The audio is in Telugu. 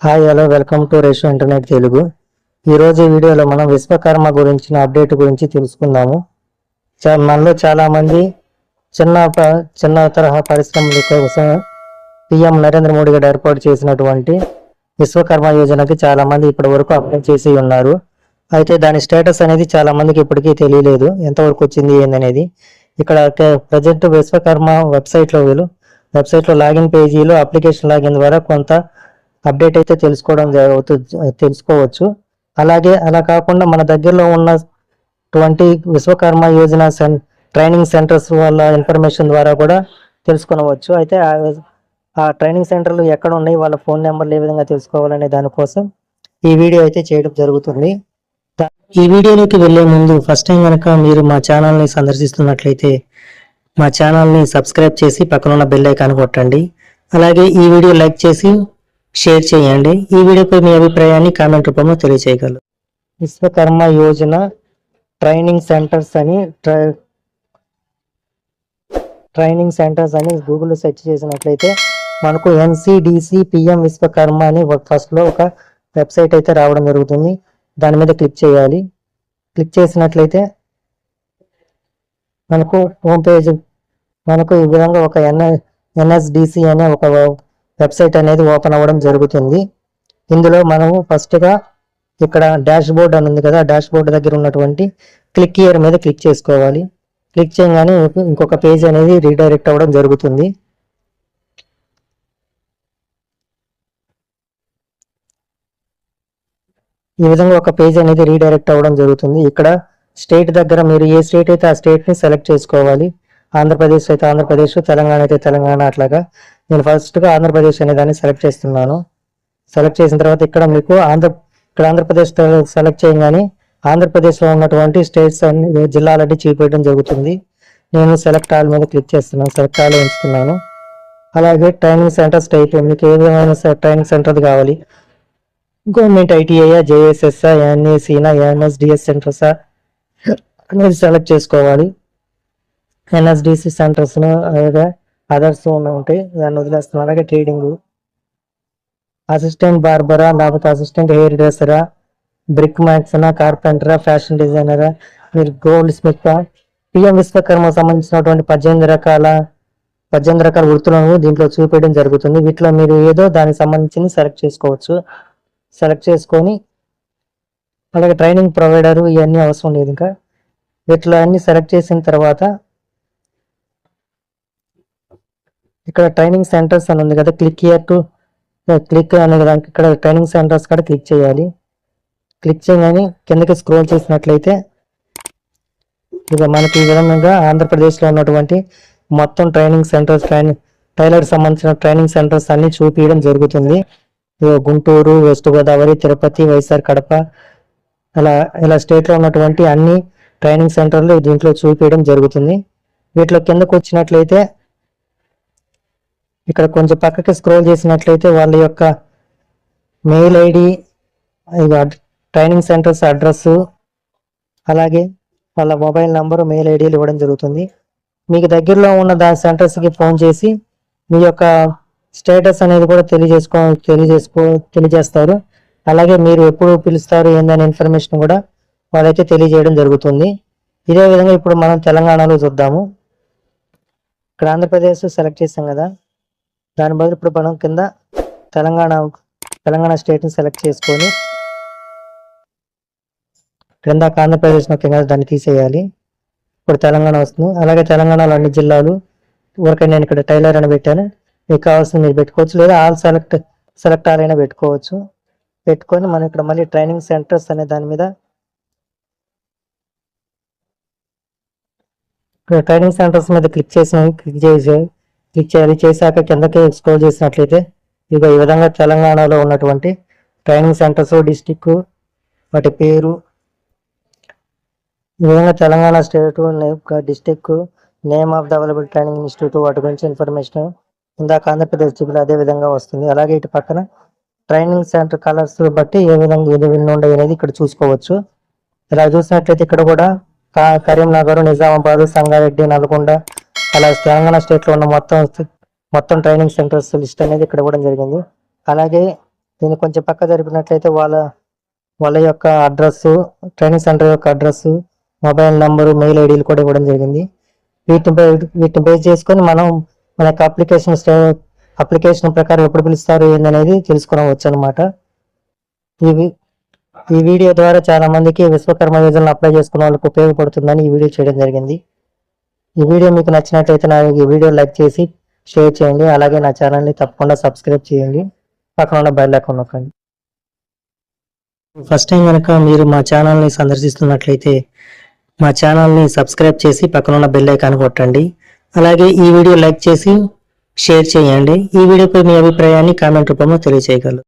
Hi hello welcome to ratio internet Telugu ఈరోజు వీడియోలో మనం విశ్వకర్మ గురించిన అప్డేట్ గురించి తెలుసుకుందాము. మనలో చాలామంది చిన్న చిన్న తరహా పరిశ్రమల కోసం పిఎం నరేంద్ర మోడీ గారు ఏర్పాటు చేసినటువంటి విశ్వకర్మ యోజనకి చాలామంది ఇప్పటి వరకు అప్లై చేసి ఉన్నారు. అయితే దాని స్టేటస్ అనేది చాలామందికి ఇప్పటికీ తెలియలేదు. ఎంతవరకు వచ్చింది ఏందనేది. ఇక్కడ ప్రజెంట్ విశ్వకర్మ వెబ్సైట్లో వీళ్ళు వెబ్సైట్లో లాగిన్ పేజీలో అప్లికేషన్ లాగిన్ ద్వారా కొంత అప్డేట్ అయితే తెలుసుకోవడం జరుగుతుంది తెలుసుకోవచ్చు. అలాగే అలా కాకుండా మన దగ్గరలో ఉన్నటువంటి విశ్వకర్మ యోజన సెన్ ట్రైనింగ్ సెంటర్స్ వాళ్ళ ఇన్ఫర్మేషన్ ద్వారా కూడా తెలుసుకునవచ్చు. అయితే ఆ- ఆ ట్రైనింగ్ సెంటర్లు ఎక్కడ ఉన్నాయి వాళ్ళ ఫోన్ నెంబర్లు ఏ విధంగా తెలుసుకోవాలనే దానికోసం ఈ వీడియో అయితే చేయడం జరుగుతుంది. దా- ఈ వీడియోలోకి వెళ్ళే ముందు ఫస్ట్ టైం కనుక మీరు మా ఛానల్ని సందర్శిస్తున్నట్లయితే మా ఛానల్ని సబ్స్క్రైబ్ చేసి పక్కన ఉన్న బెల్ ఐకాన్ కొట్టండి. అలాగే ఈ వీడియో లైక్ చేసి షేర్ చేయండి. ఈ వీడియోపై మీ అభిప్రాయాన్ని కామెంట్ రూపంలో తెలియజేయగలరు విశ్వకర్మ యోజన ట్రైనింగ్ సెంటర్స్ అని ట్రై- ట్రైనింగ్ సెంటర్స్ అని గూగుల్లో సెర్చ్ చేసినట్లయితే మనకు ఎన్సిడిసి పిఎం విశ్వకర్మ అని ఫస్ట్లో ఒక వెబ్సైట్ అయితే రావడం జరుగుతుంది. దాని మీద క్లిక్ చేయాలి. క్లిక్ చేసినట్లయితే మనకు హోమ్ పేజ్ మనకు ఈ విధంగా ఒక ఎన్ ఎన్ఎస్డిసి అనే ఒక వెబ్సైట్ అనేది ఓపెన్ అవ్వడం జరుగుతుంది. ఇందులో మనము ఫస్ట్గా ఇక్కడ డాష్ బోర్డ్ అని ఉంది కదా డాష్ బోర్డ్ దగ్గర ఉన్నటువంటి క్లిక్ ఇయర్ మీద క్లిక్ చేసుకోవాలి. క్లిక్ చేయగానే ఇంకొక పేజ్ అనేది రీడైరెక్ట్ అవ్వడం జరుగుతుంది. ఈ విధంగా ఒక పేజ్ అనేది రీడైరెక్ట్ అవ్వడం జరుగుతుంది. ఇక్కడ స్టేట్ దగ్గర మీరు ఏ స్టేట్ అయితే ఆ స్టేట్ని సెలెక్ట్ చేసుకోవాలి. ఆంధ్రప్రదేశ్ అయితే ఆంధ్రప్రదేశ్ తెలంగాణ అయితే తెలంగాణ అట్లాగా. నేను ఫస్ట్గా ఆంధ్రప్రదేశ్ అనే దాన్ని సెలెక్ట్ చేస్తున్నాను. సెలెక్ట్ చేసిన తర్వాత ఇక్కడ మీకు ఆంధ్ర ఇక్కడ ఆంధ్రప్రదేశ్ సెలెక్ట్ చేయగానే ఆంధ్రప్రదేశ్లో ఉన్నటువంటి స్టేట్స్ అన్ని జిల్లాలన్నీ చూపించడం జరుగుతుంది. నేను సెలెక్ట్ ఆల్ మీద క్లిక్ చేస్తున్నాను సెలెక్ట్ ఆల్ ఎంచుకున్నాను అలాగే ట్రైనింగ్ సెంటర్స్ టైప్ మీకు ఏ విధమైన ట్రైనింగ్ సెంటర్ కావాలి? గవర్నమెంట్ ఐటీఐ జేఎస్ఎస్ఆ ఎన్ఏసీనా ఎన్ఎస్డిఎస్ సెంటర్సా అనేది సెలెక్ట్ చేసుకోవాలి. ఎన్ఎస్డిసి సెంటర్స్ను అలాగే అదర్స్ ఉంటాయి దాన్ని వదిలేస్తున్నాం. అలాగే ట్రేడింగ్ అసిస్టెంట్ బార్బరా లేకపోతే అసిస్టెంట్ హెయిర్ డ్రెస్సరా బ్రిక్ మ్యాక్సనా కార్పెంటరా ఫ్యాషన్ డిజైనరా మీరు గోల్డ్ స్మిత్ పిఎం విశ్వకర్మ సంబంధించినటువంటి పద్దెనిమిది రకాల పద్దెనిమిది రకాల వృత్తులను దీంట్లో చూపించడం జరుగుతుంది. వీటిలో మీరు ఏదో దానికి సంబంధించి సెలెక్ట్ చేసుకోవచ్చు. సెలెక్ట్ చేసుకొని అలాగే ట్రైనింగ్ ప్రొవైడరు ఇవన్నీ అవసరం లేదు ఇంకా. వీటిలో అన్ని సెలెక్ట్ చేసిన తర్వాత ఇక్కడ ట్రైనింగ్ సెంటర్స్ అని ఉంది కదా క్లిక్ ఇయర్ టు క్లిక్ అనే దానికి ఇక్కడ ట్రైనింగ్ సెంటర్స్ కూడా క్లిక్ చేయాలి. క్లిక్ చేయగానే కిందకి స్క్రోల్ చేసినట్లయితే ఇక మనకి ఈ విధంగా ఆంధ్రప్రదేశ్లో ఉన్నటువంటి మొత్తం ట్రైనింగ్ సెంటర్స్ ట్రైనింగ్ టైలర్ సంబంధించిన ట్రైనింగ్ సెంటర్స్ అన్ని చూపించడం జరుగుతుంది. గుంటూరు వెస్ట్ గోదావరి తిరుపతి వైఎస్ఆర్ కడప అలా ఇలా స్టేట్లో ఉన్నటువంటి అన్ని ట్రైనింగ్ సెంటర్లు దీంట్లో చూపించడం జరుగుతుంది. వీటిలో కిందకు వచ్చినట్లయితే ఇక్కడ కొంచెం పక్కకి స్క్రోల్ చేసినట్లయితే వాళ్ళ యొక్క mail ID training centres address అలాగే వాళ్ళ మొబైల్ నంబరు మెయిల్ ఐడీలు ఇవ్వడం జరుగుతుంది. మీకు దగ్గరలో ఉన్న దా సెంటర్స్కి ఫోన్ చేసి మీ యొక్క స్టేటస్ అనేది కూడా తెలియజేసుకో తెలియజేసుకో తెలియజేస్తారు. అలాగే మీరు ఎప్పుడు పిలుస్తారు ఏందనే ఇన్ఫర్మేషన్ కూడా వాళ్ళైతే తెలియజేయడం జరుగుతుంది. ఇదే విధంగా ఇప్పుడు మనం తెలంగాణలో చూద్దాము. ఇక్కడ ఆంధ్రప్రదేశ్ సెలెక్ట్ చేసాం కదా. దాని బదులు ఇప్పుడు మనం కింద తెలంగాణ తెలంగాణ స్టేట్ని సెలెక్ట్ చేసుకొని క్రింద ఆంధ్రప్రదేశ్ నొక్కాం దాన్ని తీసేయాలి. ఇప్పుడు తెలంగాణ వస్తుంది. అలాగే తెలంగాణలో అన్ని జిల్లాలు ఊరికే నేను ఇక్కడ టైలర్ అని పెట్టాను. మీకు కావాల్సింది మీరు పెట్టుకోవచ్చు. లేదా ఆల్ సెలెక్ట్ సెలెక్ట్ ఆల్ అయినా పెట్టుకోవచ్చు. పెట్టుకొని మనం ఇక్కడ మళ్ళీ ట్రైనింగ్ సెంటర్స్ అనే దాని మీద ఇక్కడ ట్రైనింగ్ సెంటర్స్ మీద క్లిక్ చేసిన క్లిక్ చేసి క్లిక్ చేయాలి చేశాక కిందకి స్క్రోల్ చేసినట్లయితే ఇక ఈ విధంగా తెలంగాణలో ఉన్నటువంటి ట్రైనింగ్ సెంటర్స్ డిస్టిక్ వాటి పేరు ఈ విధంగా Telangana state district name of the training institute వాటి గురించి ఇన్ఫర్మేషన్ ఇందాక ఆంధ్రప్రదేశ్ చూపిన అదే విధంగా వస్తుంది. అలాగే ఇటు పక్కన ట్రైనింగ్ సెంటర్ కలర్స్ బట్టి ఏ విధంగా ఏది విన్ ఉండవు అనేది ఇక్కడ చూసుకోవచ్చు. ఇలా చూసినట్లయితే ఇక్కడ కూడా కరీంనగర్ నిజామాబాద్ సంగారెడ్డి నల్గొండ అలా తెలంగాణ స్టేట్లో ఉన్న మొత్తం మొత్తం ట్రైనింగ్ సెంటర్స్ లిస్ట్ అనేది ఇక్కడ ఇవ్వడం జరిగింది. అలాగే దీన్ని కొంచెం పక్క జరిపినట్లయితే వాళ్ళ వాళ్ళ యొక్క అడ్రస్ ట్రైనింగ్ సెంటర్ యొక్క అడ్రస్ మొబైల్ నంబరు మెయిల్ ఐడీలు కూడా ఇవ్వడం జరిగింది. వీటిని వీటిని బేస్ చేసుకొని మనం మన యొక్క అప్లికేషన్ అప్లికేషన్ ప్రకారం ఎప్పుడు పిలుస్తారు ఏందనేది తెలుసుకోవచ్చు అనమాట ఇవి ఈ వీడియో ద్వారా చాలా మందికి విశ్వకర్మ యోజనలు అప్లై చేసుకున్న వాళ్ళకి ఉపయోగపడుతుందని ఈ వీడియో చేయడం జరిగింది. ఈ వీడియో మీకు నచ్చినట్లయితే నా ఈ వీడియో లైక్ చేసి షేర్ చేయండి. అలాగే నా ఛానల్ని తప్పకుండా సబ్స్క్రైబ్ చేయండి. పక్కన ఉన్న బెల్ ఐకాన్ నొక్కండి. ఫస్ట్ టైం కనుక మీరు మా ఛానల్ని సందర్శిస్తున్నట్లయితే మా ఛానల్ని సబ్స్క్రైబ్ చేసి పక్కన ఉన్న బెల్ ఐకాన్ కొట్టండి. అలాగే ఈ వీడియో లైక్ చేసి షేర్ చేయండి. ఈ వీడియోపై మీ అభిప్రాయాన్ని కామెంట్ రూపంలో తెలియజేయగలరు